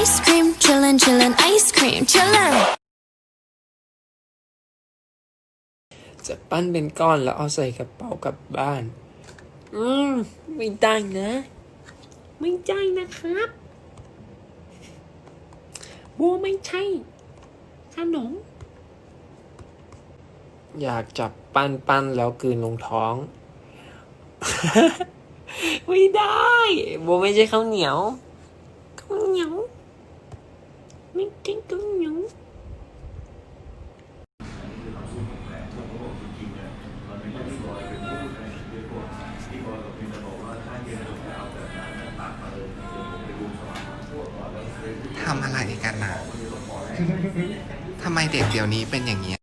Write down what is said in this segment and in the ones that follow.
Ice cream, chillin', chillin', ice cream, chillin'. จะปั้นเป็นก้อนแล้วเอาใส่กระเป๋ากลับบ้าน อืม ไม่ได้นะ ไม่ได้นะครับบัวไม่ใช่ขนม อยากจับปั้นปั้นแล้วกลืนลงท้อง ไม่ได้บัวไม่ใช่ข้าวเหนียวข้าวเหนียว ไม่ใช่ข้าวเหนียวทำอะไรกันนะทำไมเด็กเดี๋ยวนี้เป็นอย่างนี้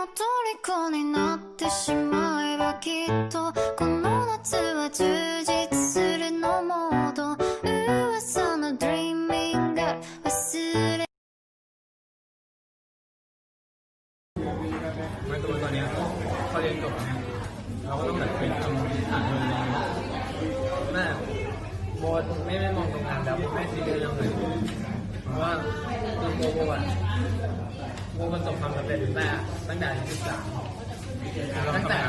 の虜になってしまえばきっとこの夏は充実するのモード噂の Dreaming が忘れ ไม่ตัวตอนเนี้ยพอเรียนจบเนี่ยเราก็ต้องแบบเป็นทำฐานเงินแม่โบทไม่ไม่มองตรงงานแล้วไม่ซีเรียสเรื่องเงินเพราะว่าคือโบโบอ่ะ โบประสบความสำเร็จตั้งแต่ตั้งแต่อายุสิบสามตั้งแต่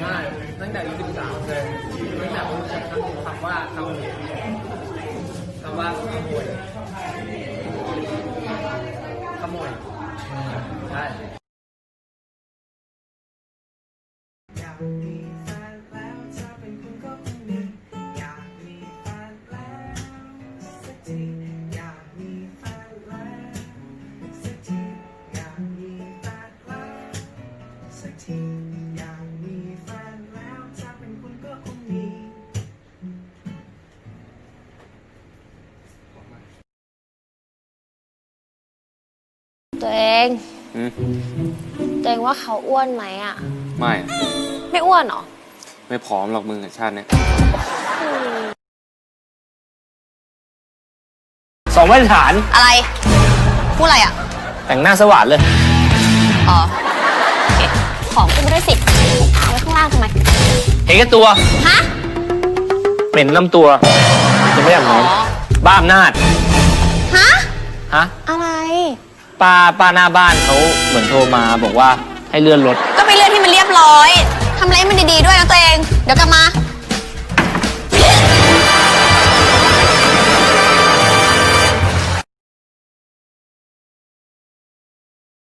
ใช่ตั้งแต่อายุสิบสามเลยตั้งแต่รู้จักคำว่าคำคำว่าขโมย ตัวเองตัวเองว่าเขาอ้วนไหมอะ ไม่ ไม่อ้วนเหรอ ไม่พร้อมหรอกมึงกับชาติเนี้ย สองมาตรฐานอะไร พูดอะไรอะ แต่งหน้าสว่านเลย อ๋อโอเคของขึ้นไปด้วยสิเอาไว้ข้างล่างทำไม เห็นแค่ตัว ฮะ เหม็นลำตัว จะไม่อาบอ๋อ น้ำบ้าอำนาจ ฮะ ฮะ อะไร ป้าป้าหน้าบ้านเขาเหมือนโทรมาบอกว่าให้เลื่อนรถ ก็ไปเลื่อนที่มันเรียบร้อยทำอะไรให้มันดีๆด้วยนะตัวเอง เดี๋ยวกลับมา